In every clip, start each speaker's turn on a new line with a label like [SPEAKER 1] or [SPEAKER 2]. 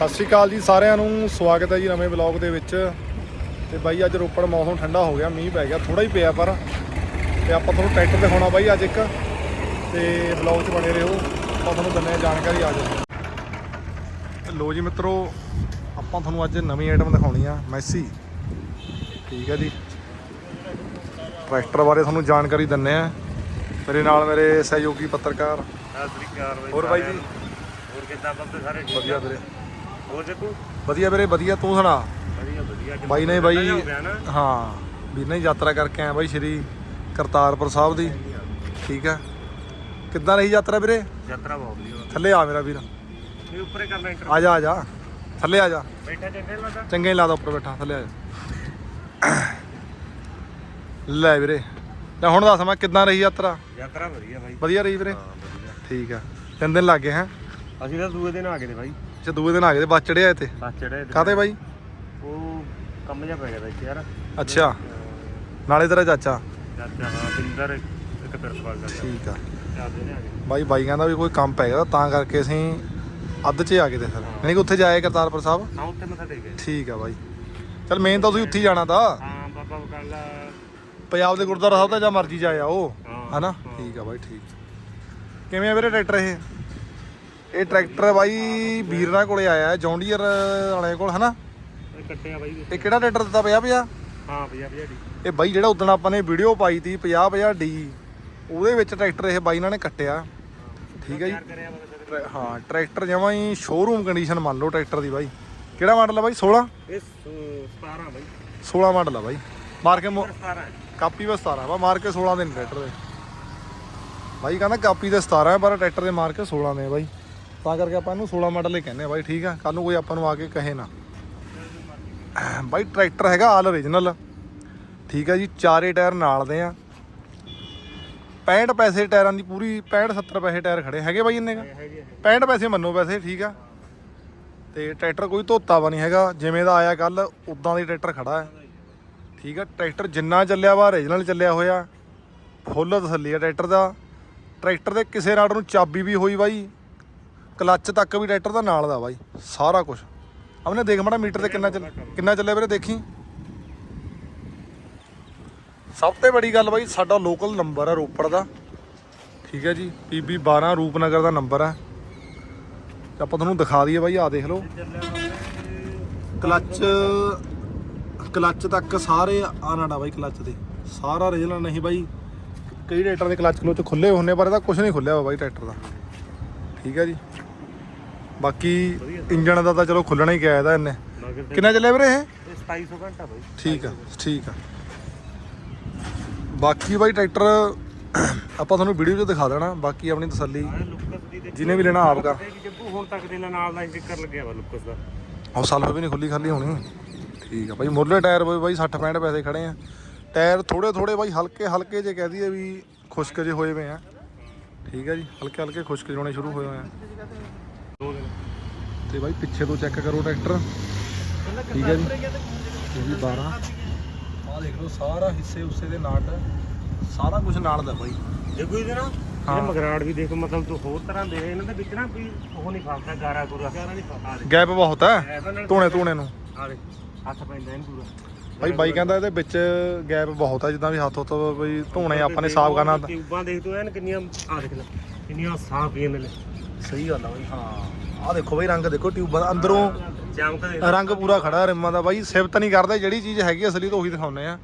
[SPEAKER 1] ਸਤਿ ਸ਼੍ਰੀ ਅਕਾਲ ਜੀ ਸਾਰਿਆਂ ਨੂੰ ਸਵਾਗਤ ਹੈ ਜੀ ਨਵੇਂ ਵਲੌਗ ਦੇ ਵਿੱਚ। ਤੇ ਬਾਈ ਅੱਜ ਰੋਪੜ ਮੌਸਮ ਠੰਡਾ ਹੋ ਗਿਆ ਮੀਂਹ ਪੈ ਗਿਆ ਥੋੜਾ ਹੀ ਪਿਆ ਪਰ। ਤੇ ਆਪਾਂ ਤੁਹਾਨੂੰ ਟਰੈਕਟਰ ਦਿਖਾਉਣਾ ਬਾਈ ਅੱਜ ਇੱਕ। ਤੇ ਵਲੌਗ 'ਚ ਬਣੇ ਰਹੋ ਆਪਾਂ ਤੁਹਾਨੂੰ ਹਾਂ ਜਾਣਕਾਰੀ ਆ ਜਾਓ ਲੋ ਜੀ ਮਿੱਤਰੋ ਆਪਾਂ ਤੁਹਾਨੂੰ ਅੱਜ ਨਵੀਂ ਆਈਟਮ ਦਿਖਾਉਣੀ ਆ ਮੈਸੀ। ਠੀਕ ਹੈ ਜੀ। ਟਰੈਕਟਰ ਬਾਰੇ ਤੁਹਾਨੂੰ ਜਾਣਕਾਰੀ ਦਿੰਨੇ ਆ ਮੇਰੇ ਨਾਲ ਮੇਰੇ ਸਹਿਯੋਗੀ ਪੱਤਰਕਾਰ।
[SPEAKER 2] ਸਤਿ ਸ੍ਰੀ ਅਕਾਲ ਬਾਈ
[SPEAKER 1] ਹੋਰ ਬਾਈ ਜੀ?
[SPEAKER 2] ਹੋਰ ਕਿੱਦਾਂ ਬੰਦੇ ਸਾਰੇ ਠੀਕ
[SPEAKER 1] ਵਧੀਆ? ਵੀਰੇ।
[SPEAKER 2] ਹੋਰ ਜੱਗੂ
[SPEAKER 1] ਵਧੀਆ ਵੀਰੇ ਵਧੀਆ। ਤੂੰ ਸੁਣਾ?
[SPEAKER 2] ਵਧੀਆ ਵਧੀਆ।
[SPEAKER 1] ਬਾਈ ਨੇ ਬਾਈ
[SPEAKER 2] ਹੋ
[SPEAKER 1] ਵੀਰ ਨੇ ਯਾਤਰਾ ਕਰਕੇ ਆਇਆ ਬਾਈ ਸ਼੍ਰੀ ਕਰਤਾਰਪੁਰ ਸਾਹਿਬ ਦੀ। ਠੀਕ ਹੈ ਕਿੱਦਾਂ ਰਹੀ ਯਾਤਰਾ ਵੀਰੇ?
[SPEAKER 2] ਯਾਤਰਾ ਬਹੁਤ ਵਧੀਆ
[SPEAKER 1] ਥੱਲੇ ਆ ਮੇਰਾ ਵੀਰ।
[SPEAKER 2] ਉੱਪਰੇ
[SPEAKER 1] ਆ ਜਾ ਆ ਜਾ। ਥੱਲੇ ਆ ਜਾ।
[SPEAKER 2] ਬੈਠਾ ਚੰਗੇ ਲੱਗਦਾ?
[SPEAKER 1] ਚੰਗੇ ਲੱਗਦਾ ਉੱਪਰ ਬੈਠਾ ਥੱਲੇ ਆ ਜਾ। ਲੈ ਵੀਰੇ। ਲੈ ਹੁਣ ਦੱਸ ਮੈਂ ਕਿੱਦਾਂ ਰਹੀ ਯਾਤਰਾ?
[SPEAKER 2] ਯਾਤਰਾ ਵਧੀਆ ਬਾਈ।
[SPEAKER 1] ਵਧੀਆ ਰਹੀ ਵੀਰੇ? ਠੀਕ ਆ। ਤਿੰਨ ਦਿਨ ਲੱਗ ਗਏ ਹੈ।
[SPEAKER 2] ਅਸੀਂ ਤਾਂ ਦੂਏ ਦਿਨ ਆ ਗਏ ਨੇ ਬਾਈ।
[SPEAKER 1] ਅੱਛਾ ਦੂਏ ਦਿਨ ਆ ਗਏ ਤੇ ਬੱਸ ਚੜਿਆ ਇੱਥੇ।
[SPEAKER 2] ਬਸ ਚੜੇ
[SPEAKER 1] ਕਾਤੇ ਬਾਈ?
[SPEAKER 2] ਉਹ ਕੰਮ ਜਿਹਾ ਪੈ ਗਿਆ ਵਿੱਚ ਯਾਰ।
[SPEAKER 1] ਅੱਛਾ। ਨਾਲੇ ਤੇਰਾ ਚਾਚਾ?
[SPEAKER 2] ਚਾਚਾ ਹਾਂ ਬਿੰਦਰ ਇੱਕ ਤਰਸਵਾਲ ਦਾ।
[SPEAKER 1] ਠੀਕ ਆ।
[SPEAKER 2] ਗਏ।
[SPEAKER 1] ਬਾਈ ਬਾਈ ਕਹਿੰਦਾ ਵੀ ਕੋਈ ਕੰਮ ਪੈ ਗਿਆ ਤਾਂ ਕਰਕੇ ਅਸੀਂ ਅੱਧ 'ਚ ਆ ਗਏ ਤੇ ਫਿਰ। ਯਾਨੀ ਕਿ ਉੱਥੇ ਜਾਏ ਕਰਤਾਰਪੁਰ ਸਾਹਿਬ?
[SPEAKER 2] ਹਾਂ ਉੱਥੇ ਮੱਥਾ ਟੇਕ ਗਏ।
[SPEAKER 1] ਠੀਕ ਆ ਬਾਈ। ਚਲ ਮੇਨ ਤਾਂ ਤੁਸੀਂ ਉੱਥੇ ਹੀ ਜਾਣਾ ਤਾਂ।
[SPEAKER 2] ਹਾਂ ਬਾਬਾ ਬਕਾਲਾ।
[SPEAKER 1] ਪੰਜਾਬ ਦੇ ਗੁਰਦੁਆਰਾ ਸਾਹਿਬ ਤਾਂ ਜਾਂ ਮਰਜ਼ੀ ਜਾ ਆਓ
[SPEAKER 2] ਹਾਂ,
[SPEAKER 1] ਹਨਾ? ਠੀਕ ਆ ਬਾਈ ਠੀਕ। ਕਿਵੇਂ ਆ ਵੀਰੇ ਟਰੈਕਟਰ ਇਹ? ਇਹ ਟਰੈਕਟਰ ਬਾਈ ਵੀਰਾਂ ਕੋਲੇ ਆਇਆ ਜੌਂਡੀਅਰ ਵਾਲੇ ਕੋਲ ਹਨਾ?
[SPEAKER 2] ਇਹ ਕੱਟਿਆ ਬਾਈ
[SPEAKER 1] ਇਹ ਕਿਹੜਾ ਟਰੈਕਟਰ ਦਿੱਤਾ ਪਿਆ ਪਿਆ
[SPEAKER 2] ਹਾਂ ਪੰਜਾਹ ਪੰਜਾਹ ਦੀ
[SPEAKER 1] ਇਹ ਬਾਈ ਜਿਹੜਾ ਉਦੋਂ ਆਪਾਂ ਨੇ ਵੀਡੀਓ ਪਾਈ ਤੀ 50 50 ਡੀ। ਉਹਦੇ ਵਿੱਚ ਟਰੈਕਟਰ ਇਹ ਬਾਈ ਨਾਲ ਨੇ ਕੱਟਿਆ। ਠੀਕ ਹੈ ਜੀ।
[SPEAKER 2] ਵਾ
[SPEAKER 1] ਹਾਂ ਟਰੈਕਟਰ ਜਮਾਂ ਹੀ ਸ਼ੋਰੂਮ ਕੰਡੀਸ਼ਨ ਮੰਨ ਲਓ ਟਰੈਕਟਰ ਦੀ ਬਾਈ। ਕਿਹੜਾ ਮਾਡਲ ਆ ਬਾਈ? 16
[SPEAKER 2] ਇਹ 17 ਬਾਈ।
[SPEAKER 1] 16 ਮਾਡਲ ਆ ਬਾਈ। ਮਾਰ ਕੇ ਮੋ-
[SPEAKER 2] 17
[SPEAKER 1] ਕਾਪੀ ਬਸ 17 ਵਾ ਮਾਰ ਕੇ 16 ਦੇ ਨੇ ਟਰੈਕਟਰ ਦੇ। ਬਾਈ ਕਹਿੰਦਾ ਕਾਪੀ ਦੇ 17 ਹੈ ਪਰ ਟਰੈਕਟਰ ਦੇ ਮਾਰ ਕੇ 16 ਦੇ ਆ ਬਾਈ। ਤਾਂ ਕਰਕੇ ਆਪਾਂ ਇਹਨੂੰ 16 ਮਾਡਲ ਹੀ ਕਹਿੰਦੇ ਆ ਬਾਈ ਠੀਕ ਆ? ਕੱਲ ਨੂੰ ਕੋਈ ਆਪਾਂ ਨੂੰ ਆ ਕੇ ਕਹੇ ਨਾ। ਬਾਈ ਟਰੈਕਟਰ ਹੈਗਾ ਆਲ origignal ਠੀਕ ਆ ਜੀ ਚਾਰੇ ਟਾਇਰ ਨਾਲ ਦੇ ਆ। 65 ਪੈਸੇ ਟਾਇਰਾਂ ਦੀ ਪੂਰੀ 65 70 ਪੈਸੇ ਟਾਇਰ ਖੜੇ। ਹੈਗੇ ਬਾਈ ਇੰਨੇ
[SPEAKER 2] ਹੈ
[SPEAKER 1] 65 ਪੈਸੇ ਮੰਨੋ ਵੈਸੇ ਠੀਕ ਆ? ਤੇ ਟਰੈਕਟਰ ਕੋਈ ਧੋਤਾ ਵਾ ਨਹੀਂ ਹੈਗਾ। ਜਿਵੇਂ ਦਾ ਆਇਆ ਕੱਲ ਉਦਾਂ ਦਾ ਟਰੈਕਟਰ ਖੜਾ ਹੈ। ਠੀਕ ਆ ਟਰੈਕਟਰ ਜਿੰਨਾ ਚੱਲਿਆ ਵਾ ਰੀਜਨਲ ਚੱਲਿਆ ਹੋਇਆ। ਫੁੱਲ ਤਸੱਲੀ ਆ ਟਰੈਕਟਰ ਦਾ। ਟਰੈਕਟਰ ਦੇ ਕਿਸੇ ਨਾੜ ਨੂੰ ਚਾਬੀ ਵੀ ਹੋਈ ਬਾਈ। ਕਲੱਚ ਤੱਕ ਵੀ ਟਰੈਕਟਰ ਦਾ ਨਾਲ ਦਾ ਬਾਈ, ਸਾਰਾ ਕੁਝ ਆਪਣੇ ਦੇਖ ਮੜਾ ਮੀਟਰ ਤੇ ਕਿੰਨਾ ਚੱਲ, ਕਿੰਨਾ ਚੱਲਿਆ ਵੀਰੇ ਦੇਖੀ। ਸਭ ਤੋਂ ਬੜੀ ਗੱਲ ਬਾਈ, ਸਾਡਾ ਲੋਕਲ ਨੰਬਰ ਹੈ ਰੋਪੜ ਦਾ। ਠੀਕ ਹੈ ਜੀ PB 12 ਰੂਪਨਗਰ ਦਾ ਨੰਬਰ ਹੈ ਆਪਾਂ ਤੁਹਾਨੂੰ ਦਿਖਾ ਦਈਏ ਬਾਈ ਆ ਦੇਖ ਲਓ। ਕਲੱਚ ਕਲੱਚ ਤੱਕ ਸਾਰੇ ਆਨਾੜਾ ਬਾਈ ਕਲੱਚ ਦੇ। ਸਾਰਾ ਰੀਜਨਲ ਨਹੀਂ ਬਾਈ। ਕਈ ਟਰੈਕਟਰ ਦੇ ਕਲੱਚ ਕਲੋਚ ਖੁੱਲੇ ਹੁੰਨੇ ਪਰ ਇਹਦਾ ਕੁਝ ਨਹੀਂ ਖੁੱਲਿਆ ਹੋਇਆ ਬਾਈ ਟਰੈਕਟਰ ਦਾ। ਠੀਕ ਹੈ ਜੀ। ਬਾਕੀ ਇੰਜਣ ਦਾ ਤਾਂ ਚਲੋ ਖੁੱਲਣਾ ਹੀ ਗਿਆ ਇਹਦਾ ਇਹਨੇ। ਕਿੰਨਾ ਚੱਲਿਆ ਵੀਰੇ ਇਹ?
[SPEAKER 2] ਇਹ 2700 ਘੰਟਾ ਬਾਈ।
[SPEAKER 1] ਠੀਕ ਆ ਠੀਕ ਆ। ਬਾਕੀ ਬਾਈ ਟਰੈਕਟਰ ਆਪਾਂ ਤੁਹਾਨੂੰ ਵੀਡੀਓ 'ਚ ਦਿਖਾ ਦੇਣਾ ਬਾਕੀ ਆਪਣੀ ਤਸੱਲੀ ਜਿਹਨੇ ਵੀ ਲੈਣਾ ਆਪ ਕਰ
[SPEAKER 2] ਇਹ ਜੱਗੂ ਹੁਣ ਤੱਕ ਦੇ ਨਾਲ ਦਾ ਸਟicker ਲੱਗਿਆ ਵਾ ਲੁੱਕਸ ਦਾ।
[SPEAKER 1] ਉਹ ਸਲਫ ਵੀ ਨਹੀਂ ਖੁੱਲੀ ਖਾਲੀ ਹੋਣੀ। ਠੀਕ ਆ ਬਾਈ ਮੁਰਲੇ ਟਾਇਰ ਬਾਈ ਬਾਈ 60 65 ਪੈਸੇ ਖੜੇ ਆ। ਟਾਇਰ ਥੋੜੇ ਥੋੜੇ ਬਾਈ ਹਲਕੇ ਹਲਕੇ ਜੇ ਕਹਿ ਦਈਏ ਵੀ ਖੁਸ਼ਕ ਜੇ ਹੋਏ ਵੇ ਆ। ਠੀਕ ਆ ਜੀ ਹਲਕੇ ਹਲਕੇ ਖੁਸ਼ਕ ਹੋਣੇ ਸ਼ੁਰੂ ਹੋਏ ਹੋਏ ਆ। ਤੇ ਬਾਈ ਪਿੱਛੇ ਤੋਂ ਚੈੱਕ ਕਰੋ ਟਰੈਕਟਰ। ਠੀਕ ਹੈ ਜੀ। ਇਹ ਵੀ 12 ਆਹ ਦੇਖ ਲਓ ਸਾਰਾ ਹਿੱਸੇ ਉਸੇ ਦੇ ਨਾਟ ਸਾਰਾ ਕੁਝ ਨਾਲ ਦਾ ਬਾਈ।
[SPEAKER 2] ਜੱਗੂ ਇਹਦੇ ਨਾ
[SPEAKER 1] ਹਾਂ।
[SPEAKER 2] ਇਹ ਮਗਰਾੜ ਵੀ ਦੇਖ ਮਤਲਬ ਤੂੰ ਹੋਰ ਤਰ੍ਹਾਂ ਦੇ ਇਹਨਾਂ ਦੇ ਵਿੱਚ ਨਾ ਵੀ ਉਹ ਨਹੀਂ ਫਾਲਦਾ ਗਾਰਾ ਗੁਰਾ। ਗਾਰਾ ਨਹੀਂ ਫਾਲਦਾ
[SPEAKER 1] ਗੈਪ ਬਹੁਤ ਹੈ।
[SPEAKER 2] ਨਾਲ
[SPEAKER 1] ਧੋਣੇ ਧੋਣੇ ਨੂੰ।
[SPEAKER 2] ਆ ਦੇ ਹੱਥ ਪੈਂਦਾ ਇਹਨੂੰ ਪੂਰਾ।
[SPEAKER 1] ਬਾਈ ਬਾਈ ਕਹਿੰਦਾ ਇਹਦੇ ਵਿੱਚ ਗੈਪ ਬਹੁਤ ਹੈ ਜਿੱਦਾਂ ਵੀ ਹੱਥ ਉੱਤ ਬਈ ਧੋਣੇ ਆਪਾਂ ਨੇ ਸਾਫ਼ ਕਰਨਾ
[SPEAKER 2] ਟਿਊਬਾਂ ਦੇਖ ਤੂੰ ਐਨ ਕਿੰਨੀਆਂ ਆ ਦੇਖ ਲੈ ਕਿੰਨੀਆਂ ਸਾਫ਼ ਪੀਣ ਨੇ
[SPEAKER 1] ਸਹੀ ਗੱਲ ਆ ਬਾਈ ਹਾਂ। ਆਹ ਦੇਖੋ ਬਾਈ ਰੰਗ ਦੇਖੋ ਟਿਊਬਾਂ ਦਾ ਅੰਦਰੋਂ
[SPEAKER 2] ਚਮਕ
[SPEAKER 1] ਰੰਗ ਪੂਰਾ ਖੜਾ ਰਿਮਾਂ ਦਾ ਬਾਈ। ਸਿਫਤ ਨਹੀਂ ਕਰਦੇ, ਜਿਹੜੀ ਚੀਜ਼ ਹੈਗੀ ਅਸਲੀ ਤਾਂ ਉਹੀ ਦਿਖਾਉਂਦੇ ਆ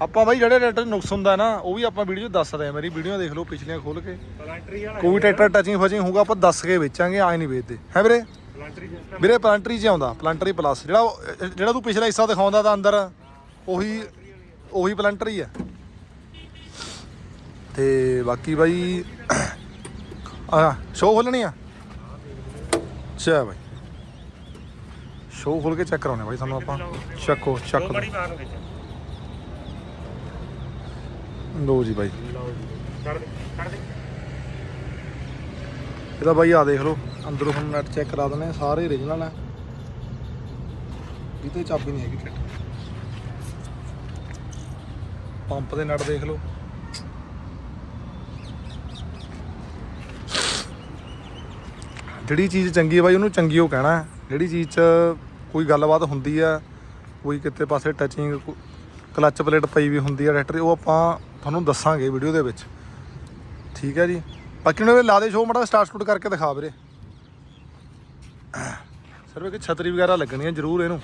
[SPEAKER 1] ਆਪਾਂ ਬਾਈ ਜਿਹੜੇ ਟਰੈਕਟਰ ਨੁਕਸ ਹੁੰਦਾ ਨਾ, ਉਹ ਵੀ ਆਪਾਂ ਵੀਡੀਓ ਦੱਸਦੇ ਆ ਮੇਰੀ ਵੀਡੀਓ ਦੇਖ ਲਓ ਪਿਛਲੀਆਂ ਖੋਲ ਕੇ। ਕੋਈ ਟਰੈਕਟਰ ਟਚਿੰਗ ਫਚਿੰਗ ਹੋਊਗਾ, ਆਪਾਂ ਦੱਸ ਕੇ ਵੇਚਾਂਗੇ, ਆਏ ਨਹੀਂ ਵੇਚਦੇ। ਹੈ ਵੀਰੇ?
[SPEAKER 2] ਪਲਾਂਟਰੀ
[SPEAKER 1] ਵੀਰੇ ਪਲਾਂਟਰੀ 'ਚ ਆਉਂਦਾ ਪਲਾਂਟਰੀ ਪਲੱਸ ਜਿਹੜਾ ਜਿਹੜਾ ਤੂੰ ਪਿਛਲਾ ਹਿੱਸਾ ਦਿਖਾਉਂਦਾ ਤਾਂ ਅੰਦਰ, ਉਹੀ ਉਹੀ ਪਲਾਂਟਰੀ ਆ ਤੇ ਬਾਕੀ ਬਾਈ ਆ ਸ਼ੋਅ ਖੋਲਣੀ ਆ? ਅੱਛਾ ਬਾਈ। ਸ਼ੋਅ ਖੋਲ ਕੇ ਚੈੱਕ ਕਰਾਉਣੇ ਬਾਈ ਤੁਹਾਨੂੰ ਆਪਾਂ ਚੱਕੋ ਚੱਕ
[SPEAKER 2] ਦੋ ਬੜੀ ਮਾਰ ਨੂੰ ਵਿੱਚ
[SPEAKER 1] ਲਓ ਜੀ ਬਾਈ।
[SPEAKER 2] ਲਓ ਜੀ। ਕੱਢ ਦੇ ਕੱਢ ਦੇ।
[SPEAKER 1] ਇਹਦਾ ਬਾਈ ਆ ਦੇਖ ਲਓ ਅੰਦਰੋਂ ਹੁਣ ਨੈਟ ਚੈੱਕ ਕਰਾ ਆ ਸਾਰੇ origignal ਆ। ਇਹ ਤੇ ਚਾਬੀ ਨਹੀਂ ਹੈਗੀ ਕਿਟ ਪੰਪ ਦੇ ਨਟ ਦੇਖ ਲਓ। ਜਿਹੜੀ ਚੀਜ਼ ਚੰਗੀ ਹੈ ਬਾਈ, ਉਹਨੂੰ ਚੰਗੀ ਉਹ ਕਹਿਣਾ ਜਿਹੜੀ ਚੀਜ਼ 'ਚ ਕੋਈ ਗੱਲਬਾਤ ਹੁੰਦੀ ਆ, ਕੋਈ ਕਿਤੇ ਪਾਸੇ ਟੱਚਿੰਗ ਕਲੱਚ ਪਲੇਟ ਪਈ ਵੀ ਹੁੰਦੀ ਆ ਟਰੈਕਟਰ ਉਹ ਆਪਾਂ ਤੁਹਾਨੂੰ ਦੱਸਾਂਗੇ ਵੀਡੀਓ ਦੇ ਵਿੱਚ। ਠੀਕ ਹੈ ਜੀ? ਬਾਕੀ ਉਹਨਾਂ ਲਾ ਦੇ ਸ਼ੋਅ ਮੜਾ ਸਟਾਰਟ ਸਟੂਟ ਕਰਕੇ ਦਿਖਾ ਵੀਰੇ। ਸਿਰਫ ਇੱਕ ਛਤਰੀ ਵਗੈਰਾ ਲੱਗਣੀ ਹੈ ਜ਼ਰੂਰ ਇਹਨੂੰ।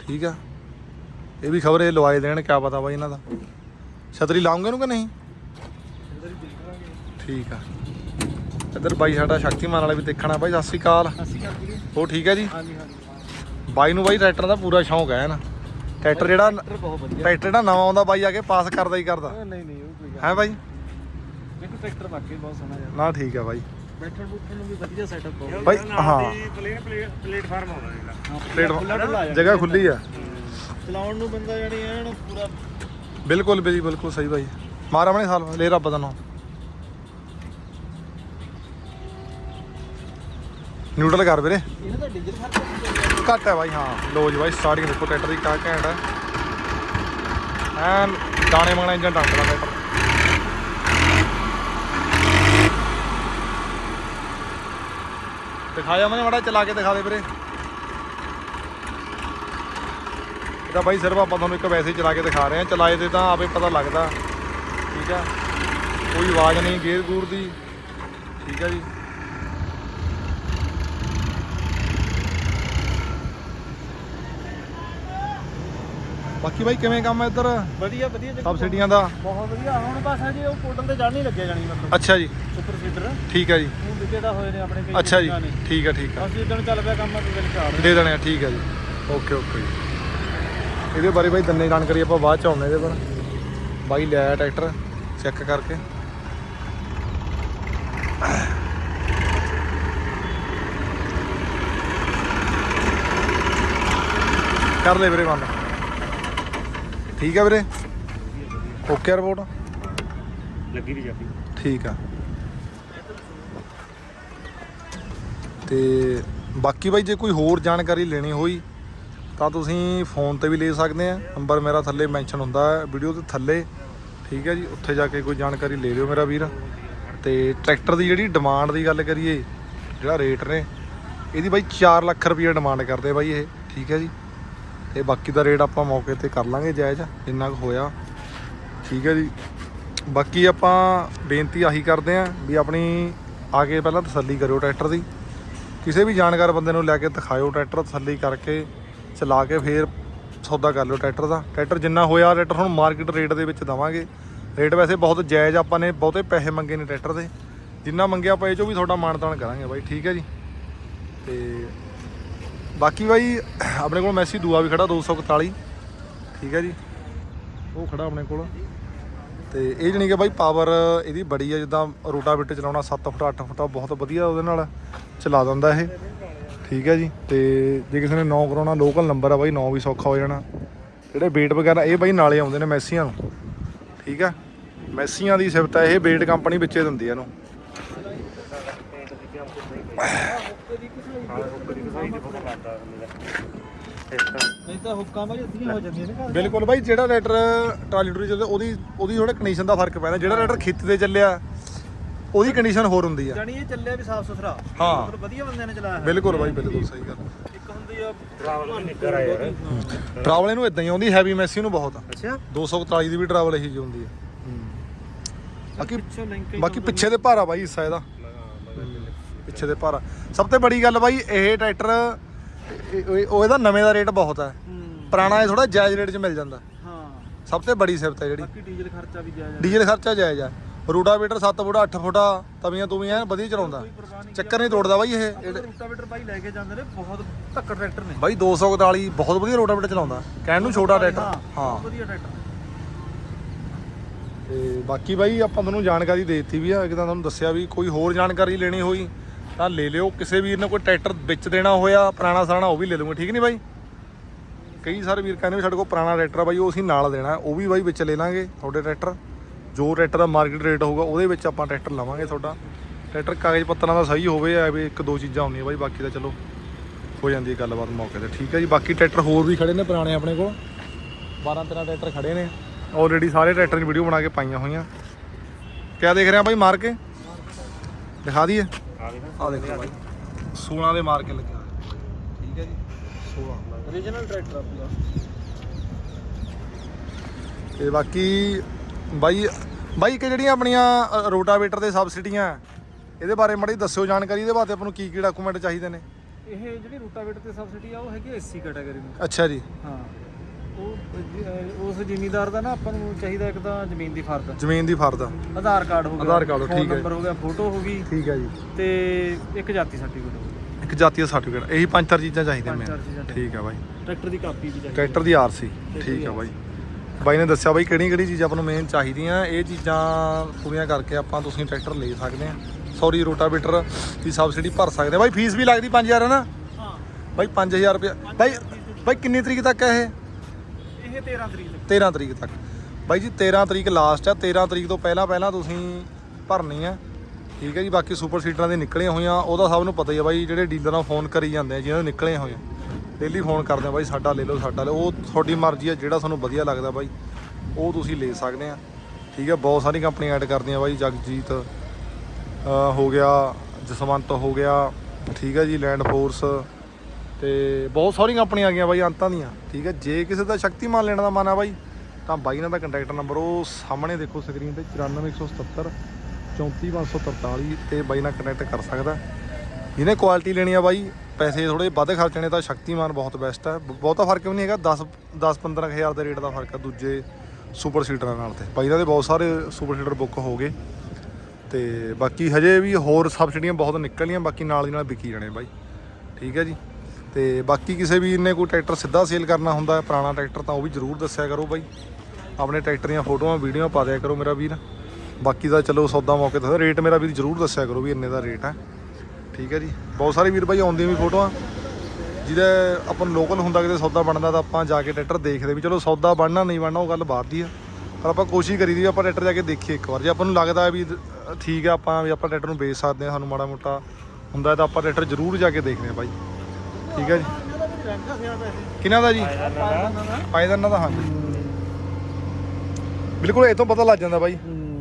[SPEAKER 1] ਠੀਕ ਆ? ਇਹ ਵੀ ਖਬਰ ਇਹ ਲਵਾਏ ਦੇਣ, ਕਿਆ ਪਤਾ ਬਾਈ ਇਹਨਾਂ ਦਾ। ਛਤਰੀ ਲਾਉਂਗੇ ਇਹਨੂੰ ਕਿ ਨਹੀਂ? ਠੀਕ ਆ। ਇੱਧਰ ਬਾਈ ਸਾਡਾ ਸ਼ਕਤੀਮਾਨ ਵਾਲਾ ਵੀ ਦੇਖਣਾ ਬਾਈ ਸਤਿ ਸ਼੍ਰੀ ਅਕਾਲ। ਉਹ ਠੀਕ ਹੈ ਜੀ?
[SPEAKER 2] ਹਾਂਜੀ ਹਾਂਜੀ
[SPEAKER 1] ਬਾਈ ਨੂੰ ਬਾਈ ਟਰੈਕਟਰ ਦਾ ਪੂਰਾ ਸ਼ੌਂਕ ਹੈ ਨਾ। ਟਰੈਕਟਰ ਜਿਹੜਾ
[SPEAKER 2] ਟਰੈਕਟਰ
[SPEAKER 1] ਜਿਹੜਾ ਨਵਾਂ ਆਉਂਦਾ ਬਾਈ ਆ ਕੇ ਪਾਸ ਕਰਦਾ ਹੀ ਕਰਦਾ।
[SPEAKER 2] ਨਹੀਂ ਨਹੀਂ ਉਹ ਕੋਈ ਗੱਲ
[SPEAKER 1] ਹੈ ਬਾਈ?
[SPEAKER 2] ਨਹੀਂ। ਟਰੈਕਟਰ ਵਾਕਈ ਬਹੁਤ ਸੋਹਣਾ ਯਾਰ
[SPEAKER 1] ਨਾ ਠੀਕ ਆ ਬਾਈ।
[SPEAKER 2] ਬੈਠਣ ਬੁੱਠਣ ਨੂੰ ਵੀ ਵਧੀਆ ਸੈਟਅਪ ਬਹੁਤ
[SPEAKER 1] ਬਾਈ ਹਾਂ।
[SPEAKER 2] ਪਲੇਨ ਪਲੇਟਫਾਰਮ ਆਉਂਦਾ ਜਿਹੜਾ।
[SPEAKER 1] ਪਲੇਟ ਜਗ੍ਹਾ ਖੁੱਲੀ ਆ।
[SPEAKER 2] ਚਲਾਉਣ ਨੂੰ ਬੰਦਾ ਜਾਨੀ ਐਨ ਪੂਰਾ
[SPEAKER 1] ਬਿਲਕੁਲ ਬਈ ਬਿਲਕੁਲ ਸਹੀ ਬਾਈ। ਮਾਰ ਆਪਣੇ ਸਾਲ ਲੈ ਰੱਬ ਦਾ ਨਾਮ। ਨਿਊਟਰਲ ਕਰ ਵੀਰੇ।
[SPEAKER 2] ਇਹਨਾਂ ਦਾ ਡੀਜ਼ਲ ਖਰਚਾ
[SPEAKER 1] ਘੱਟ ਹੈ ਬਾਈ ਹਾਂ। ਲੋ ਜੀ ਬਾਈ ਸਟਾਰਟਿੰਗ ਦੇਖੋ ਟਰੈਕਟਰ ਦੀ ਕਾ ਘੈਂਟ ਹੈ ਐਨ ਦਾਣੇ ਮੰਗਣਾ ਇੰਜਨ ਟੰਕਦਾ ਟਰੈਕਟਰ ਦਿਖਾਇਆ ਮੈਂ ਮਾੜਾ ਚਲਾ ਕੇ ਦਿਖਾ ਦੇ ਵੀਰੇ। ਇਹਦਾ ਬਾਈ ਸਿਰਫ ਆਪਾਂ ਤੁਹਾਨੂੰ ਇੱਕ ਵੈਸੇ ਹੀ ਚਲਾ ਕੇ ਦਿਖਾ ਰਹੇ ਹਾਂ। ਚਲਾਏ ਤੇ ਤਾਂ ਆਪੇ ਪਤਾ ਲੱਗਦਾ। ਠੀਕ ਆ? ਕੋਈ ਆਵਾਜ਼ ਨਹੀਂ ਗੇਅਰ ਗੂਰ ਦੀ। ਠੀਕ ਆ ਜੀ। ਬਾਕੀ ਬਾਈ ਕਿਵੇਂ ਕੰਮ ਹੈ ਇੱਧਰ?
[SPEAKER 2] ਵਧੀਆ ਵਧੀਆ ਜਗ੍ਹਾ
[SPEAKER 1] ਸਬਸਿਡੀਆਂ ਦਾ?
[SPEAKER 2] ਬਹੁਤ ਵਧੀਆ। ਹੁਣ ਬਸ ਹਜੇ ਉਹ ਪੋਰਟਲ ਤੇ ਚੜ੍ਹ ਨਹੀਂ ਲੱਗਿਆ ਜਾਣੀ ਮਤਲਬ।
[SPEAKER 1] ਅੱਛਾ ਜੀ।
[SPEAKER 2] Super seeder.
[SPEAKER 1] ਠੀਕ ਹੈ ਜੀ।
[SPEAKER 2] ਉਹ ਵਿਕੇ ਦਾ ਹੋਏ ਨੇ ਆਪਣੇ ਕਈ
[SPEAKER 1] ਅੱਛਾ ਜੀ।
[SPEAKER 2] ਨੇ।
[SPEAKER 1] ਠੀਕ ਹੈ ਠੀਕ ਹੈ।
[SPEAKER 2] ਅਸੀਂ ਜਦੋਂ ਚੱਲ ਪਿਆ ਕੰਮ ਤੇ ਦਿਨ ਚਾੜ
[SPEAKER 1] ਦੇ ਦੇਣੇ ਆ ਠੀਕ ਹੈ ਜੀ। ਓਕੇ ਓਕੇ ਜੀ। ਇਹਦੇ ਬਾਰੇ ਬਾਈ ਦੰਨੇ ਜਾਣਕਾਰੀ ਆਪਾਂ ਬਾਅਦ ਚ ਆਉਂਦੇ ਇਹਦੇ ਪਰ। ਬਾਈ ਲੈ ਆਇਆ ਟਰੈਕਟਰ ਚੈੱਕ ਕਰਕੇ। ਕਰ ਲੈ ਵੀਰੇ ਬੰਦ। ਠੀਕ ਹੈ ਵੀਰੇ? ਓਕੇ ਰਿਪੋਰਟ
[SPEAKER 2] ਲੱਗੀ ਵੀ ਜਾਪੀ
[SPEAKER 1] ਠੀਕ ਆ। ਤੇ ਬਾਕੀ ਬਾਈ ਜੇ ਕੋਈ ਹੋਰ ਜਾਣਕਾਰੀ ਲੈਣੀ ਹੋਈ ਤਾਂ ਤੁਸੀਂ ਫੋਨ ਤੇ ਵੀ ਲੈ ਸਕਦੇ ਆ। ਨੰਬਰ ਮੇਰਾ ਥੱਲੇ ਮੈਂਸ਼ਨ ਹੁੰਦਾ ਹੈ ਵੀਡੀਓ ਦੇ ਥੱਲੇ। ਠੀਕ ਹੈ ਜੀ ਉੱਥੇ ਜਾ ਕੇ ਕੋਈ ਜਾਣਕਾਰੀ ਲੈ ਲਿਓ ਮੇਰਾ ਵੀਰ। ਤੇ ਟਰੈਕਟਰ ਦੀ ਜਿਹੜੀ ਡਿਮਾਂਡ ਦੀ ਗੱਲ ਕਰੀਏ ਜਿਹੜਾ ਰੇਟ ਨੇ ਇਹਦੀ ਬਾਈ 4 ਲੱਖ ਰੁਪਏ ਡਿਮਾਂਡ ਕਰਦੇ ਬਾਈ ਇਹ। ਠੀਕ ਹੈ ਜੀ। ਤੇ ਬਾਕੀ ਦਾ ਰੇਟ ਆਪਾਂ ਮੌਕੇ ਤੇ ਕਰ ਲਾਂਗੇ ਜਾਇਜ਼, ਜਿੰਨਾ ਕੁ ਹੋਇਆ। ਠੀਕ ਹੈ ਜੀ। ਬਾਕੀ ਆਪਾਂ ਬੇਨਤੀ ਆਹੀ ਕਰਦੇ ਆਂ ਵੀ ਆਪਣੀ ਆ ਕੇ ਪਹਿਲਾਂ ਤਸੱਲੀ ਕਰਿਓ ਟਰੈਕਟਰ ਦੀ। ਕਿਸੇ ਵੀ ਜਾਣਕਾਰ ਬੰਦੇ ਨੂੰ ਲੈ ਕੇ ਦਿਖਾਇਓ ਟਰੈਕਟਰ, ਤਸੱਲੀ ਕਰਕੇ ਚਲਾ ਕੇ ਫੇਰ ਸੌਦਾ ਕਰ ਲਿਓ ਟਰੈਕਟਰ ਦਾ। ਟਰੈਕਟਰ ਜਿੰਨਾ ਹੋਇਆ ਟਰੈਕਟਰ ਹੁਣ ਮਾਰਕੀਟ ਰੇਟ ਦੇ ਵਿੱਚ ਦਵਾਂਗੇ। ਰੇਟ ਵੈਸੇ ਬਹੁਤ ਜਾਇਜ਼ ਆਪਾਂ ਨੇ, ਬਹੁਤੇ ਪੈਸੇ ਮੰਗੇ ਨੇ ਟਰੈਕਟਰ ਦੇ। ਜਿੰਨਾ ਮੰਗਿਆ ਆਪਾਂ ਇਹ ਚੋਂ ਵੀ ਤੁਹਾਡਾ ਮਾਣ ਤਾਣ ਕਰਾਂਗੇ ਬਾਈ, ਠੀਕ ਹੈ ਜੀ। ਤੇ ਬਾਕੀ ਬਾਈ, ਆਪਣੇ ਕੋਲ ਮੈਸੀ ਦੂਆ ਵੀ ਖੜਾ 241 ਠੀਕ ਹੈ ਜੀ। ਉਹ ਖੜਾ ਆਪਣੇ ਕੋਲ। ਤੇ ਇਹ ਜਣੀ ਕਿ ਬਾਈ ਪਾਵਰ ਇਹਦੀ ਬੜੀ ਆ, ਜਿੱਦਾਂ ਰੋਟਾਵੇਟਰ ਚਲਾਉਣਾ 7 ਫੁੱਟ 8 ਫੁੱਟ, ਬਹੁਤ ਵਧੀਆ ਉਹਦੇ ਨਾਲ ਚਲਾ ਦਿੰਦਾ ਇਹ। ਠੀਕ ਹੈ ਜੀ। ਤੇ ਜੇ ਕਿਸੇ ਨੇ 9 ਕਰਾਉਣਾ ਲੋਕਲ ਨੰਬਰ ਆ ਬਾਈ 9 ਵੀ ਸੌਖਾ ਹੋ ਜਾਣਾ। ਜਿਹੜੇ ਵੇਟ ਵਗੈਰਾ, ਇਹ ਬਾਈ ਨਾਲੇ ਆਉਂਦੇ ਨੇ ਮੈਸੀਆਂ ਨੂੰ। ਠੀਕ ਆ ਮੈਸੀਆਂ ਦੀ ਸਿਫਤ ਹੈ ਇਹ ਵੇਟ ਕੰਪਨੀ ਵਿੱਚੇ ਦਿੰਦੀ ਆ ਇਹਨੂੰ।
[SPEAKER 2] ਨਹੀਂ ਤਾਂ ਹੁੱਕਾਂ ਭਾਈ ਅੱਧੀਆਂ ਹੋ ਜਾਂਦੀਆਂ ਨੇ ਘਰ।
[SPEAKER 1] ਬਿਲਕੁਲ ਬਾਈ ਜਿਹੜਾ ਰੈਟਰ ਟਰਾਲੀ ਟੂਰੀ ਚੱਲਦਾ ਉਹਦੀ ਉਹਦੀ ਥੋੜਾ ਕੰਡੀਸ਼ਨ ਦਾ ਫ਼ਰਕ ਪੈਂਦਾ। ਜਿਹੜਾ ਰੈਟਰ ਖੇਤ ਤੇ ਚੱਲਿਆ ਉਹਦੀ ਕੰਡੀਸ਼ਨ ਹੋਰ ਹੁੰਦੀ ਆ।
[SPEAKER 2] ਜਾਣੀ ਇਹ ਚੱਲਿਆ ਵੀ ਸਾਫ਼ ਸੁਥਰਾ।
[SPEAKER 1] ਹਾਂ।
[SPEAKER 2] ਮਤਲਬ ਵਧੀਆ ਬੰਦਿਆਂ ਨੇ ਚਲਾਇਆ। ਹੈ।
[SPEAKER 1] ਬਿਲਕੁਲ ਬਾਈ ਬਿਲਕੁਲ ਸਹੀ ਗੱਲ।
[SPEAKER 2] ਇੱਕ ਹੁੰਦੀ ਆ ਟਰਾਵਲ ਵੀ ਨਿੱਕਰ ਆ ਯਾਰ।
[SPEAKER 1] ਟਰਾਵਲ ਇਹਨੂੰ ਇਦਾਂ ਹੀ ਆਉਂਦੀ ਹੈਵੀ ਮੈਸੀ ਨੂੰ ਬਹੁਤ ਆ।
[SPEAKER 2] ਅੱਛਾ।
[SPEAKER 1] 243 ਦੀ ਵੀ ਟਰਾਵਲ ਇਹੀ ਜਿਹੀ ਹੁੰਦੀ ਹੈ ਬਾਕੀ
[SPEAKER 2] ਪਿੱਛੋਂ ਲਿੰਕ
[SPEAKER 1] ਬਾਕੀ ਪਿੱਛੇ ਦੇ ਭਾਰਾ ਬਾਈ ਹਿੱਸਾ ਇਹਦਾ। ਪਿੱਛੇ ਦੇ ਭਾਰਾ। ਸਭ ਤੋਂ ਬੜੀ ਗੱਲ ਬਾਈ ਇਹ ਟਰੈਕਟਰ ਉਹ ਇਹਦਾ ਨਵੇਂ ਦਾ ਰੇਟ ਬਹੁਤ ਹੈ। ਪੁਰਾਣਾ ਇਹ ਥੋੜਾ ਜਾਇਜ਼ ਰੇਟ 'ਚ ਮਿਲ ਜਾਂਦਾ।
[SPEAKER 2] ਹਾਂ।
[SPEAKER 1] ਸਭ ਤੋਂ ਬੜੀ ਸਿਫਤ ਹੈ ਜਿਹੜੀ।
[SPEAKER 2] ਬਾਕੀ ਡੀਜ਼ਲ ਖਰਚਾ ਵੀ ਜਾਇਜ਼ ਆ।
[SPEAKER 1] ਡੀਜ਼ਲ ਖਰਚਾ ਜਾਇਜ਼ ਆ ਰੋਟਾਵੇਟਰ 7 ਫੁੱਟ 8 ਫੁੱਟ ਤਵੀਆਂ ਤੁਵੀਆਂ ਵਧੀਆ ਚਲਾਉਂਦਾ। ਚੱਕਰ ਨਹੀਂ ਤੋੜਦਾ ਬਾਈ ਇਹ।
[SPEAKER 2] ਰੂਟਾਵੇਟਰ ਬਾਈ ਲੈ ਕੇ ਜਾਂਦੇ ਨੇ ਬਹੁਤ ਧੱਕੜ ਟਰੈਕਟਰ ਨੇ।
[SPEAKER 1] ਬਾਈ 241 ਬਹੁਤ ਵਧੀਆ ਰੋਟਾਵੇਟਰ ਚਲਾਉਂਦਾ। ਕਹਿਣ ਨੂੰ ਛੋਟਾ ਟਰੈਕਟਰ। ਹਾਂ
[SPEAKER 2] ਬਹੁਤ ਵਧੀਆ ਟਰੈਕਟਰ ਨੇ।
[SPEAKER 1] ਤੇ ਬਾਕੀ ਬਾਈ ਆਪਾਂ ਤੁਹਾਨੂੰ ਜਾਣਕਾਰੀ ਦੇ ਦਿੱਤੀ ਵੀ ਆ ਕਿ ਤਾਂ ਤੁਹਾਨੂੰ ਦੱਸਿਆ ਵੀ ਕੋਈ ਹੋਰ ਜਾਣਕਾਰੀ ਲੈਣੀ ਹੋਈ। ਤਾਂ ਲੈ ਲਿਓ, ਕਿਸੇ ਵੀਰ ਨੇ ਕੋਈ ਟਰੈਕਟਰ ਵਿੱਚ ਦੇਣਾ ਹੋਇਆ, ਪੁਰਾਣਾ ਸਾਣਾ ਉਹ ਵੀ ਲੈ ਲਵਾਂਗੇ ਠੀਕ ਨਹੀਂ ਬਾਈ? ਕਈ ਸਾਰੇ ਵੀਰ ਕਹਿੰਦੇ ਵੀ ਸਾਡੇ ਕੋਲ ਪੁਰਾਣਾ ਟਰੈਕਟਰ ਆ ਬਾਈ, ਉਹ ਅਸੀਂ ਨਾਲ ਦੇਣਾ, ਉਹ ਵੀ ਬਾਈ ਵਿੱਚ ਲੈ ਲਾਂਗੇ ਤੁਹਾਡੇ ਟਰੈਕਟਰ। ਜੋ ਟਰੈਕਟਰ ਦਾ ਮਾਰਕੀਟ ਰੇਟ ਹੋਊਗਾ, ਉਹਦੇ ਵਿੱਚ ਆਪਾਂ ਟਰੈਕਟਰ ਲਵਾਂਗੇ ਤੁਹਾਡਾ। ਟਰੈਕਟਰ ਕਾਗਜ਼ ਪੱਤਰਾਂ ਦਾ ਸਹੀ ਹੋਵੇ ਆ ਵੀ ਇੱਕ ਦੋ ਚੀਜ਼ਾਂ ਹੁੰਦੀਆਂ ਬਾਈ, ਬਾਕੀ ਤਾਂ ਚਲੋ ਹੋ ਜਾਂਦੀ ਹੈ ਗੱਲਬਾਤ ਮੌਕੇ ਤੇ। ਠੀਕ ਹੈ ਜੀ, ਬਾਕੀ ਟਰੈਕਟਰ ਹੋਰ ਵੀ ਖੜੇ ਨੇ ਪੁਰਾਣੇ ਆਪਣੇ ਕੋਲ। 12 13 ਟਰੈਕਟਰ ਖੜੇ ਨੇ। ਆਲਰੇਡੀ ਸਾਰੇ ਟਰੈਕਟਰ ਦੀ ਵੀਡੀਓ ਬਣਾ ਕੇ ਪਾਈਆਂ ਹੋਈਆਂ। ਕਿਆ ਦੇਖ ਰਹੇ ਆ ਬਾਈ ਮਾਰ ਕੇ ਦਿਖਾ ਦਈਏ।
[SPEAKER 2] ਆ
[SPEAKER 1] ਦੇਖੋ ਬਾਈ। 16 ਦੇ ਮਾਰ ਕੇ ਲੱਗਿਆ ਹੋਇਆ।
[SPEAKER 3] ਰੀਜਨਲ ਟਰੈਕਟਰ ਆਪਣਾ
[SPEAKER 1] ਤੇ ਬਾਕੀ ਬਾਈ ਬਾਈ ਕਿ ਜਿਹੜੀਆਂ ਆਪਣੀਆਂ ਰੋਟਾਵੇਟਰ ਦੇ ਸਬਸਿਡੀਆਂ ਇਹਦੇ ਬਾਰੇ ਮਾੜੀ ਦੱਸਿਓ ਜਾਣਕਾਰੀ ਇਹਦੇ ਬਾਰੇ ਆਪਾਂ ਨੂੰ ਕੀ ਕੀ ਡਾਕੂਮੈਂਟ ਚਾਹੀਦੇ ਨੇ?
[SPEAKER 3] ਇਹ ਜਿਹੜੀ ਰੂਟਾਵੇਟਰ ਤੇ ਸਬਸਿਡੀ ਆ ਉਹ ਹੈਗੀ ਐਸਸੀ ਕੈਟਾਗਰੀ ਨੂੰ
[SPEAKER 1] ਅੱਛਾ ਜੀ।
[SPEAKER 3] ਹਾਂ। ਉਹ ਜ- ਅਹ ਉਸ ਜ਼ਿਮੀਂਦਾਰ ਦਾ ਨਾ ਆਪਾਂ ਨੂੰ ਚਾਹੀਦਾ ਇੱਕ ਤਾਂ ਜ਼ਮੀਨ ਦੀ ਫਰਦ
[SPEAKER 1] ਜ਼ਮੀਨ ਦੀ ਫਰਦ
[SPEAKER 3] ਆਧਾਰ ਕਾਰਡ ਹੋ ਗਿਆ
[SPEAKER 1] ਆਧਾਰ ਕਾਰਡ,
[SPEAKER 3] ਫੋਨ
[SPEAKER 1] ਠੀਕ ਹੈ।
[SPEAKER 3] ਨੰਬਰ ਹੋ ਗਿਆ ਫੋਟੋ ਹੋ ਗਈ।
[SPEAKER 1] ਠੀਕ ਹੈ ਜੀ।
[SPEAKER 3] ਤੇ ਇੱਕ ਜਾਤੀ ਸਰਟੀਫਿਕੇਟ ਹੋ ਗਿਆ
[SPEAKER 1] ਇੱਕ ਜਾਤੀ ਸਰਟੀਫਿਕੇਟ ਇਹੀ ਪੰਜ ਚਾਰ ਚੀਜ਼ਾਂ ਚਾਹੀਦੀਆਂ
[SPEAKER 3] ਪੰਜ ਚਾਰ
[SPEAKER 1] ਮੈਂ
[SPEAKER 3] ਚੀਜ਼ਾਂ
[SPEAKER 1] ਠੀਕ ਹੈ ਬਾਈ।
[SPEAKER 3] ਟਰੈਕਟਰ ਦੀ ਕਾਪੀ ਵੀ ਚਾਹੀਦੀ।
[SPEAKER 1] ਟਰੈਕਟਰ ਦੀ ਆਰਸੀ ਠੀਕ ਹੈ ਬਾਈ। ਬਾਈ ਨੇ ਦੱਸਿਆ ਬਾਈ ਕਿਹੜੀ ਕਿਹੜੀ ਚੀਜ਼ਾਂ ਆਪਾਂ ਨੂੰ ਮੇਨ ਚਾਹੀਦੀਆਂ ਇਹ ਚੀਜ਼ਾਂ ਪੂਰੀਆਂ ਕਰਕੇ ਆਪਾਂ ਤੁਸੀਂ ਟਰੈਕਟਰ ਲੈ ਸਕਦੇ ਆ। ਸੌਰੀ ਰੋਟਾਵੇਟਰ ਦੀ ਸਬਸਿਡੀ ਭਰ ਸਕਦੇ ਆ। ਬਾਈ ਫੀਸ ਵੀ ਲੱਗਦੀ 5000 ਹੈ ਨਾ?
[SPEAKER 3] ਹਾਂ।
[SPEAKER 1] ਬਾਈ 5000 ਰੁਪਏ ਬਾਈ ਬਾਈ ਕਿੰਨੀ ਤਰੀਕ ਤੱਕ ਹੈ ਇਹ?
[SPEAKER 3] ਇਹ 13 ਤਰੀਕ ਤੱਕ।
[SPEAKER 1] 13 ਤਰੀਕ ਤੱਕ। ਬਾਈ ਜੀ 13 ਤਰੀਕ ਲਾਸਟ ਆ। 13 ਤਰੀਕ ਤੋਂ ਪਹਿਲਾਂ ਪਹਿਲਾਂ ਤੁਸੀਂ ਭਰਨੀ ਆ। ਠੀਕ ਹੈ ਜੀ, ਬਾਕੀ ਸੁਪਰ ਸੀਟਰਾਂ ਦੇ ਨਿਕਲੀਆਂ ਹੋਈਆਂ। ਉਹਦਾ ਸਭ ਨੂੰ ਪਤਾ ਹੀ ਆ ਬਾਈ, ਜਿਹੜੇ ਡੀਲਰਾਂ ਫੋਨ ਕਰੀ ਜਾਂਦੇ ਆ, ਜਿਹਨਾਂ ਦੇ ਨਿਕਲੇ ਹੋਏ ਡੇਲੀ ਫੋਨ ਕਰਦੇ ਆ ਬਾਈ, ਸਾਡਾ ਲੈ ਲਓ, ਸਾਡਾ ਲੈ ਲਓ। ਉਹ ਤੁਹਾਡੀ ਮਰਜ਼ੀ ਆ, ਜਿਹੜਾ ਤੁਹਾਨੂੰ ਵਧੀਆ ਲੱਗਦਾ ਬਾਈ, ਉਹ ਤੁਸੀਂ ਲੈ ਸਕਦੇ ਆ। ਠੀਕ ਹੈ ਬਹੁਤ ਸਾਰੀ ਕੰਪਨੀਆਂ ਐਡ ਕਰਦੀਆਂ ਬਾਈ, ਜਗਜੀਤ ਹੋ ਗਿਆ, ਜਸਵੰਤ ਹੋ ਗਿਆ। ਠੀਕ ਹੈ ਜੀ ਲੈਂਡ ਫੋਰਸ ਤੇ ਬਹੁਤ ਸਾਰੀਆਂ ਕੰਪਨੀਆਂ ਆ ਗਈਆਂ ਬਾਈ ਅੰਤਾਂ ਦੀਆਂ। ਠੀਕ ਹੈ, ਜੇ ਕਿਸੇ ਦਾ ਸ਼ਕਤੀਮਾਨ ਲੈਣ ਦਾ ਮਨ ਆ ਬਾਈ, ਤਾਂ ਬਾਈ ਇਹਨਾਂ ਦਾ ਕੰਟੈਕਟ ਨੰਬਰ ਉਹ ਸਾਹਮਣੇ ਦੇਖੋ ਸਕਰੀਨ ਤੇ 94177 34543 ਤੇ ਬਾਈ ਨਾਲ ਕਨੈਕਟ ਕਰ ਸਕਦਾ। ਜਿਹਨੇ ਕੁਆਲਿਟੀ ਲੈਣੀ ਆ ਬਾਈ, ਪੈਸੇ ਥੋੜੇ ਵੱਧ ਖਰਚਣੇ ਤਾਂ ਸ਼ਕਤੀਮਾਨ ਬਹੁਤ ਬੈਸਟ ਹੈ ਬਹੁਤਾ ਫ਼ਰਕ ਵੀ ਨਹੀਂ ਹੈਗਾ 10 10 15 ਹਜ਼ਾਰ ਦੇ ਰੇਟ ਦਾ ਫ਼ਰਕ ਆ ਦੂਜੇ ਸੁਪਰ ਸੀਟਰਾਂ ਨਾਲ ਤੇ। ਬਾਈ ਇਹਨਾਂ ਦੇ ਬਹੁਤ ਸਾਰੇ ਸੁਪਰ ਸੀਟਰ ਬੁੱਕ ਹੋ ਗਏ। ਤੇ ਬਾਕੀ ਹਜੇ ਵੀ ਹੋਰ ਸਬਸਿਡੀਆਂ ਬਹੁਤ ਨਿਕਲੀਆਂ, ਬਾਕੀ ਨਾਲ ਦੀ ਨਾਲ ਵਿਕੀ ਜਾਣੇ ਬਾਈ। ਠੀਕ ਹੈ ਜੀ। ਤੇ ਬਾਕੀ ਕਿਸੇ ਵੀ ਨੇ ਕੋਈ ਟਰੈਕਟਰ ਸਿੱਧਾ ਸੇਲ ਕਰਨਾ ਹੁੰਦਾ ਹੈ ਪੁਰਾਣਾ ਟਰੈਕਟਰ ਤਾਂ ਉਹ ਵੀ ਜਰੂਰ ਦੱਸਿਆ ਕਰੋ ਬਾਈ। ਆਪਣੇ ਟਰੈਕਟਰ ਦੀਆਂ ਫੋਟੋਆਂ ਵੀਡੀਓ ਪਾ ਦਿਆ ਕਰੋ ਮੇਰਾ ਵੀਰ। ਬਾਕੀ ਦਾ ਚਲੋ ਸੌਦਾ ਮੌਕੇ ਤੇ ਰੇਟ ਮੇਰਾ ਵੀਰ ਜਰੂਰ ਦੱਸਿਆ ਕਰੋ ਵੀ ਇੰਨੇ ਦਾ ਰੇਟ ਹੈ। ਠੀਕ ਹੈ ਜੀ। ਬਹੁਤ ਸਾਰੇ ਵੀਰ ਬਾਈ ਆਉਂਦੀਆਂ ਵੀ ਫੋਟੋਆਂ। ਜਿਹਦੇ ਆਪਾਂ ਨੂੰ ਲੋਕਲ ਹੁੰਦਾ, ਕਿਤੇ ਸੌਦਾ ਬਣਦਾ ਤਾਂ ਆਪਾਂ ਜਾ ਕੇ ਟਰੈਕਟਰ ਦੇਖਦੇ ਵੀ ਚਲੋ ਸੌਦਾ ਬਣਨਾ, ਨਹੀਂ ਬਣਨਾ ਉਹ ਗੱਲ ਬਾਅਦ ਦੀ ਆ। ਪਰ ਆਪਾਂ ਕੋਸ਼ਿਸ਼ ਕਰੀਦੀ ਵੀ ਆਪਾਂ ਟਰੈਕਟਰ ਜਾ ਕੇ ਦੇਖੀਏ ਇੱਕ ਵਾਰ। ਜੇ ਆਪਾਂ ਨੂੰ ਲੱਗਦਾ ਵੀ ਠੀਕ ਆ ਆਪਾਂ ਵੀ ਆਪਾਂ ਟਰੈਕਟਰ ਨੂੰ ਵੇਚ ਸਕਦੇ ਹਾਂ ਸਾਨੂੰ ਮਾੜਾ ਮੋਟਾ ਹੁੰਦਾ ਤਾਂ ਆਪਾਂ ਟਰੈਕਟਰ ਜ਼ਰੂਰ ਜਾ ਕੇ ਦੇਖਦੇ ਹਾਂ ਬਾਈ। ਠੀਕ ਹੈ ਜੀ। ਕਿਹਨਾਂ ਦਾ ਜੀ? ਪਾਇਦਾਨਾਂ ਦਾ ਹਾਂਜੀ। ਬਿਲਕੁਲ ਇਹ ਤੋਂ ਪਤਾ ਲੱਗ ਜਾਂਦਾ ਬਾਈ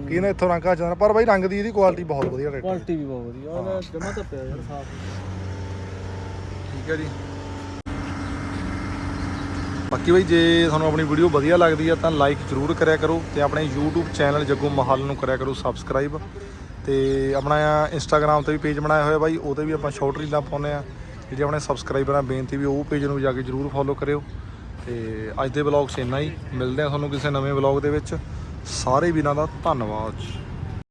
[SPEAKER 1] ਕਿ ਇਹਨੇ ਇੱਥੋਂ ਰੰਗ ਆ ਜਾਂਦਾ। ਪਰ ਬਾਈ ਰੰਗ ਦੀ ਇਹਦੀ ਕੁਆਲਿਟੀ ਬਹੁਤ ਵਧੀਆ ਟਰੈਕਟਰ
[SPEAKER 3] ਕੁਆਲਿਟੀ ਵੀ ਬਹੁਤ ਵਧੀਆ। ਉਹਦਾ ਜਮਾ ਤਾਂ ਪਿਆ ਯਾਰ ਸਾਫ਼।
[SPEAKER 1] ਠੀਕ ਹੈ ਜੀ। ਬਾਕੀ ਬਈ ਜੇ ਤੁਹਾਨੂੰ ਆਪਣੀ ਵੀਡੀਓ ਵਧੀਆ ਲੱਗਦੀ ਆ ਤਾਂ ਲਾਈਕ ਜ਼ਰੂਰ ਕਰਿਆ ਕਰੋ ਤੇ ਆਪਣੇ YouTube ਚੈਨਲ ਜੱਗੂ ਮਹਲ ਨੂੰ ਕਰਿਆ ਕਰੋ ਸਬਸਕ੍ਰਾਈਬ ਤੇ ਆਪਣਾ Instagram ਤੇ ਵੀ ਪੇਜ ਬਣਾਇਆ ਹੋਇਆ ਬਾਈ ਉਹਤੇ ਵੀ ਆਪਾਂ ਸ਼ਾਰਟ ਰੀਲਾਂ ਪਾਉਂਦੇ ਆ। ਜਿਹੜੇ ਆਪਣੇ ਸਬਸਕ੍ਰਾਈਬਰਾਂ ਬੇਨਤੀ ਵੀ ਉਹ ਪੇਜ ਨੂੰ ਜਾ ਕੇ ਜ਼ਰੂਰ ਫੋਲੋ ਕਰਿਓ। ਤੇ ਅੱਜ ਦੇ ਵਲੌਗ 'ਚ ਇੰਨਾ ਹੀ। ਮਿਲਦੇ ਆ ਤੁਹਾਨੂੰ ਕਿਸੇ ਨਵੇਂ ਵਲੌਗ ਦੇ ਵਿੱਚ। ਸਾਰੇ ਵੀਰਾਂ ਦਾ ਧੰਨਵਾਦ।